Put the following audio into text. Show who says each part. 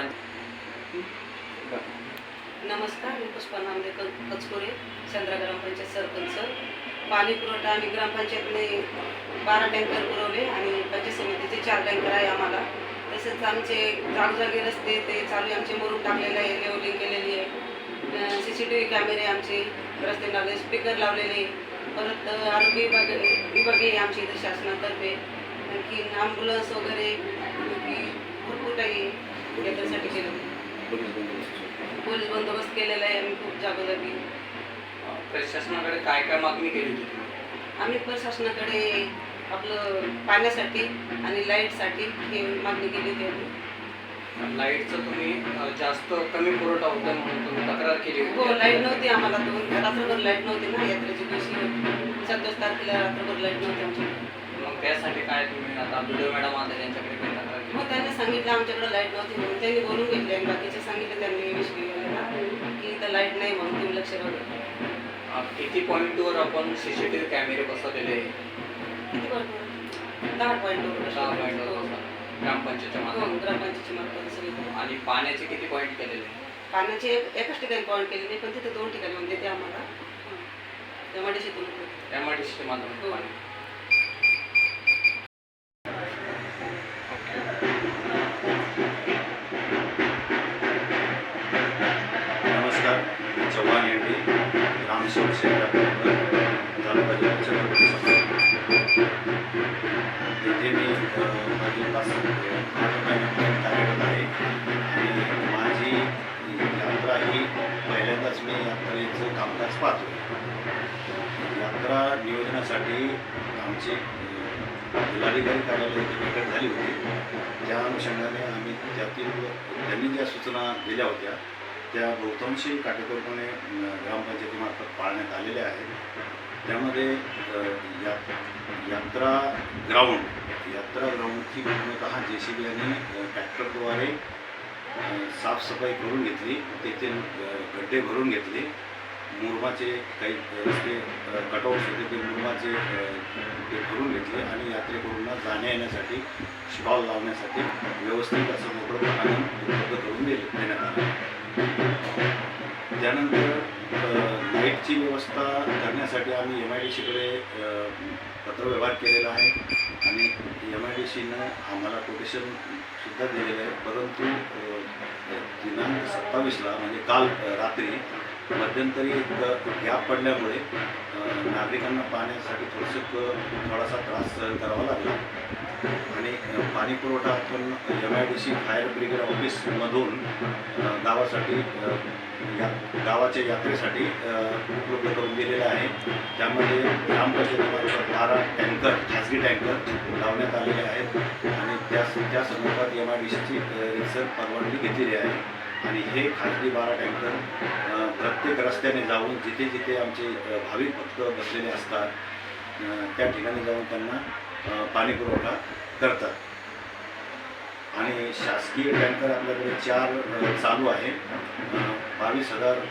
Speaker 1: ग्रामपंचायत
Speaker 2: नमस्कार मी पुष्पा नामदे क- कचकोरे चंद्रा ग्रामपंचायत सरपंच. पाणी पुरवठा आणि ग्रामपंचायतने बारा टँकर पुरवले आणि पंचायत समितीचे चार टँकर आहे आम्हाला. तसेच आमचे जागोजागी रस्ते ते चालू आमचे मोरून टाकलेले आहे लेवलिंग केलेली आहे. सी सी टी व्ही कॅमेरे आमचे रस्ते लावले स्पीकर लावलेले परत आरोग्य विभाग विभाग आहे आमच्या इथे शासनातर्फे. आणखी ॲम्ब्युलन्स वगैरे आणखी भरपूर काही आहे याच्यासाठी केलं. पोलीस बंदोबस्त केलेला आहे आम्ही खूप जागोजागी.
Speaker 1: प्रशासनाकडे काय काय मागणी केली होती?
Speaker 2: आम्ही प्रशासनाकडे आपलं पाण्यासाठी आणि लाईटसाठी हे मागणी केली होती आम्ही.
Speaker 1: लाईटचं तुम्ही अ, जास्त कमी पुरवठा होता म्हणून तुम्ही तक्रार केली
Speaker 2: हो लाइट नव्हती आम्हाला दोन रात्रभर लाइट नव्हती ना यात्रेच्या दिवशी सत्तावीस तारखेला रात्रभर लाइट नव्हती आमच्याकडे
Speaker 1: मग त्यासाठी काय तुम्ही आता व्हिडिओ मॅडम आता त्यांच्याकडे
Speaker 2: मग त्यांनी सांगितलं आमच्याकडे लाइट नव्हती म्हणून त्यांनी बोलून घेतले आणि बाकीचे सांगितले त्यांनी विषयी की इथं लाइट नाही म्हणून तुम्ही लक्ष.
Speaker 1: अ, किती पॉईंटवर आपण सीसीटीव्ही कॅमेरे बसवलेले?
Speaker 2: किती भरपूर दहा पॉईंट
Speaker 1: दहा पॉईंटवर
Speaker 2: हो.
Speaker 1: ग्रामपंचायतच्या माध्यमातून
Speaker 2: ग्रामपंचायतची मार्फत सगळी
Speaker 1: आणि पाण्याचे किती पॉईंट केलेले?
Speaker 2: पाण्याचे एक एकाच ठिकाणी पॉईंट केलेले पण तिथे दोन ठिकाणी म्हणजे ते आम्हाला त्यामध्ये शेतून
Speaker 1: एमआयडीसीच्या माध्यमातून
Speaker 2: हो.
Speaker 1: पाणी
Speaker 3: नमस्कार ग्रामसेवक मी पाच आठ कार्यरत आहे आणि माझी यात्रा ही पहिल्यांदाच मी यात्रेचं कामकाज पाहतो यात्रा नियोजनासाठी आमचे जिल्हाधिकारी कार्यालय इथे बैठक झाली होती. त्या अनुषंगाने आम्ही त्यातील त्यांनी ज्या सूचना दिल्या होत्या त्या बहुतांशी काटेकोरपणे ग्रामपंचायतीमार्फत पाळण्यात आलेल्या आहेत. त्यामध्ये या यात्रा ग्राउंड यात्रा ग्राउंडची पूर्णतः जे सी बी यांनी ट्रॅक्टरद्वारे साफसफाई करून घेतली. तेथे गड्डे भरून घेतले. मुरमाचे काही रस्ते कटआउट्स होते ते मुरमाचे ते भरून घेतले आणि यात्रेकरूंना जाण्या येण्यासाठी स्टॉल लावण्यासाठी व्यवस्थित असं मोकळं पाणी उपलब्ध करून दिले देण्यात आलं. त्यानंतर लाईटची व्यवस्था करण्यासाठी आम्ही एम आय डी सीकडे पत्रव्यवहार केलेला आहे आणि एम आय डी सीनं आम्हाला कोटेशनसुद्धा दिलेलं आहे. परंतु दिनांक सत्तावीसला म्हणजे काल रात्री मध्यंतरी एक गॅप पडल्यामुळे नागरिकांना पाण्यासाठी थोडंसं थोडासा त्रास सहन करावा लागला. पाणी पुरवठा आपण M I D C fire brigade ऑफिसमधून गावासाठी या गावाच्या यात्रेसाठी उपलब्ध करून दिलेले आहे. त्यामध्ये ग्रामपंचायतीमार्फत बारा टँकर खाजगी टँकर लावण्यात आलेले आहेत. आणि त्या त्या संदर्भात एम आय डी सीची रिसर परवानगी घेतलेली आहे. आणि हे खाजगी बारा टँकर प्रत्येक रस्त्याने जाऊन जिथे जिथे आमचे भाविक भक्त बसलेले असतात त्या ठिकाणी जाऊन त्यांना पाणीपुरवठा करतात. आणि शासकीय टँकर आपल्याकडे चार चालू आहे. बावीस हजार